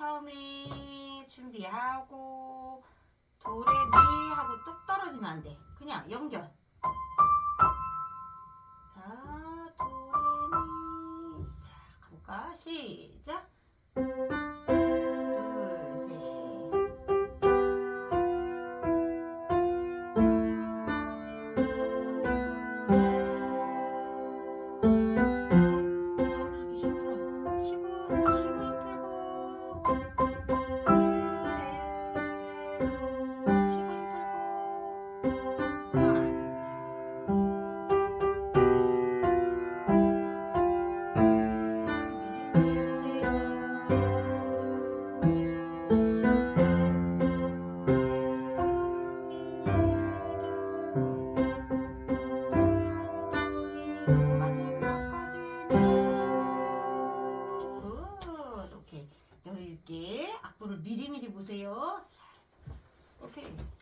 처음에 준비하고 도레미 하고 뚝 떨어지면 안 돼. 그냥 연결. 자, 도레미. 자, 가볼까? 시작. 둘, 셋. 치고. 여유있게 악보를 미리미리 보세요. 잘했어. 오케이.